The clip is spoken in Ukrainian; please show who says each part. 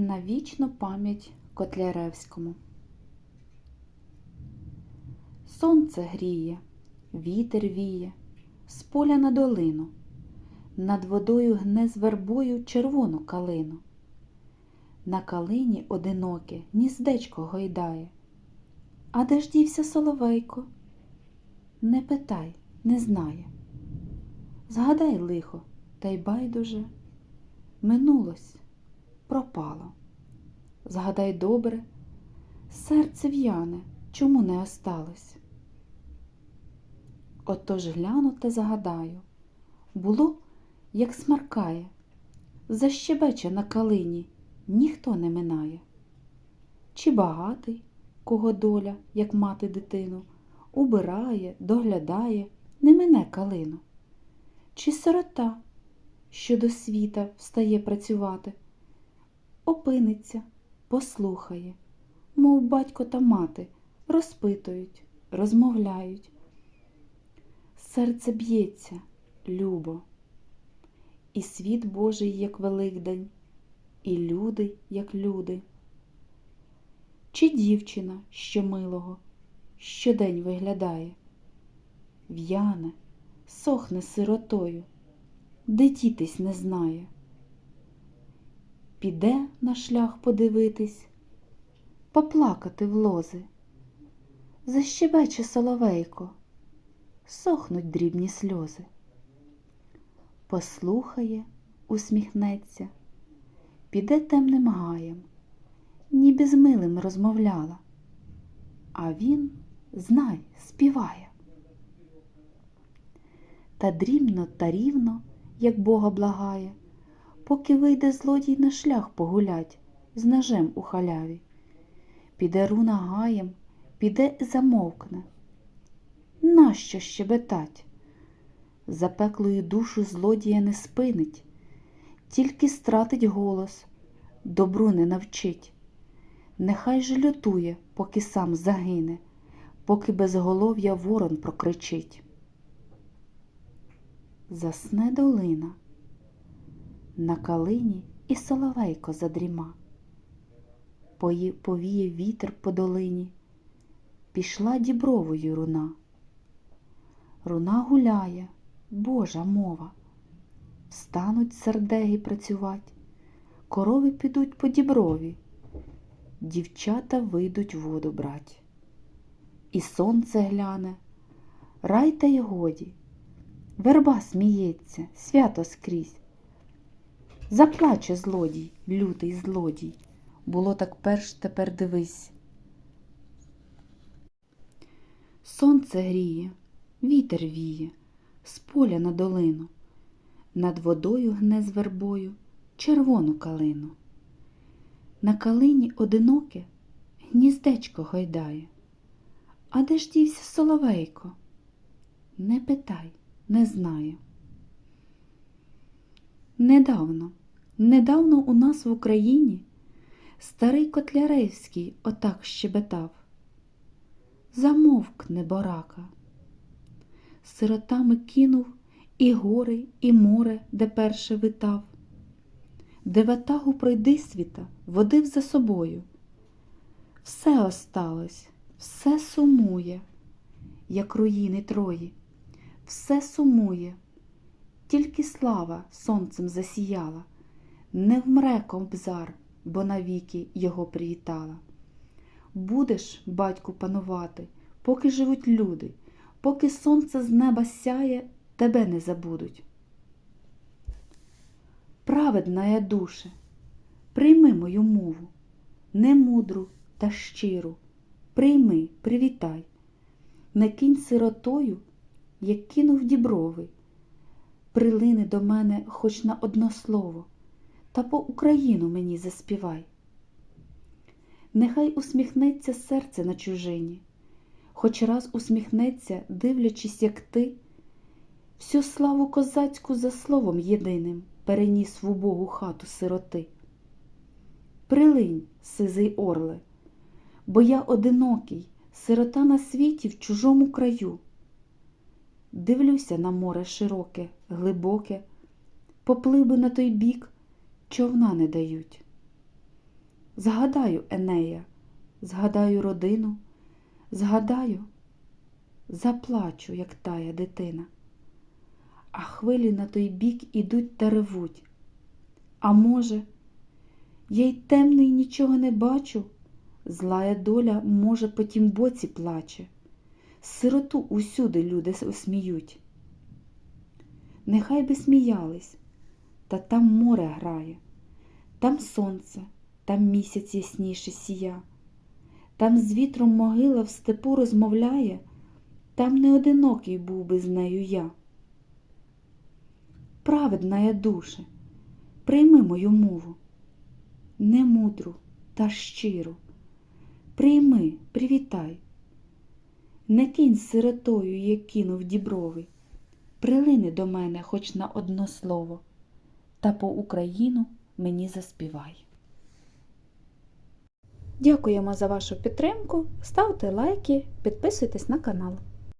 Speaker 1: На вічну пам'ять Котляревському. Сонце гріє, вітер віє, з поля на долину, над водою гне з вербою червону калину. На калині одиноке гніздечко гойдає. А де ж дівся соловейко? Не питай, не знає. Згадай лихо, та й байдуже, минулось, пропало. Згадай добре, серце в'яне, чому не осталось? Отож гляну та загадаю, було, як смаркає, защебече на калині, ніхто не минає. Чи багатий, кого доля, як мати дитину, убирає, доглядає, не мине калину, чи сирота, що до світа встає працювати, опиниться, послухає, мов батько та мати розпитують, розмовляють. Серце б'ється, любо, і світ Божий, як Великдень, і люди, як люди. Чи дівчина, що милого, щодень виглядає, в'яне, сохне сиротою, дитітись не знає. Піде на шлях подивитись, поплакати в лози, защебече соловейко, сохнуть дрібні сльози. Послухає, усміхнеться, піде темним гаєм, ніби з милим розмовляла, а він, знай, співає. Та дрібно та рівно, як Бога благає, поки вийде злодій на шлях погулять з ножем у халяві. Піде руна гаєм, піде замовкне. Нащо щебетать? Запеклою душу злодія не спинить, тільки стратить голос, добру не навчить. Нехай же лютує, поки сам загине, поки безголов'я ворон прокричить. Засне долина, на калині і соловейко задріма. Повіє вітер по долині, пішла дібровою руна. Руна гуляє, Божа мова. Встануть сердеги працювать, корови підуть по діброві, дівчата вийдуть воду брать. І сонце гляне, рай та й годі, верба сміється, свято скрізь. Заплаче злодій, лютий злодій, було так перш тепер дивись. Сонце гріє, вітер віє, з поля на долину, над водою гне з вербою червону калину. На калині одиноке гніздечко гойдає. А де ж дівся соловейко? Не питай, не знаю. Недавно, недавно у нас в Україні старий Котляревський отак щебетав. Замовк, неборака. Сиротами кинув і гори, і море, де перше витав, де ватагу пройди світа водив за собою. Все осталось, все сумує, як руїни трої, все сумує, тільки слава сонцем засіяла, не вмре комбзар, бо навіки його привітала. Будеш, батьку, панувати, поки живуть люди, поки сонце з неба сяє, тебе не забудуть. Праведна я душе, прийми мою мову, не мудру та щиру, прийми, привітай, не кінь сиротою, як кинув діброви, прилини до мене хоч на одно слово, та по Україну мені заспівай. Нехай усміхнеться серце на чужині, хоч раз усміхнеться, дивлячись, як ти, всю славу козацьку за словом єдиним переніс в убогу хату сироти. Прилинь, сизий орле, бо я одинокий, сирота на світі в чужому краю. Дивлюся на море широке, глибоке, поплив би на той бік, човна не дають. Згадаю Енея, згадаю родину, згадаю, заплачу, як тая дитина. А хвилі на той бік ідуть та ревуть. А може, я й темний нічого не бачу, злая доля, може, по тім боці плаче, сироту усюди люди осміють. Нехай би сміялись, та там море грає, там сонце, там місяць ясніше сія, там з вітром могила в степу розмовляє, там не одинокий був би з нею я. Праведна я душе, прийми мою мову, не мудру та щиру. Прийми, привітай, не кинь сиротою, як кинув дібровий, прилини до мене хоч на одно слово, та по Україну мені заспівай. Дякуємо за вашу підтримку, ставте лайки, підписуйтесь на канал.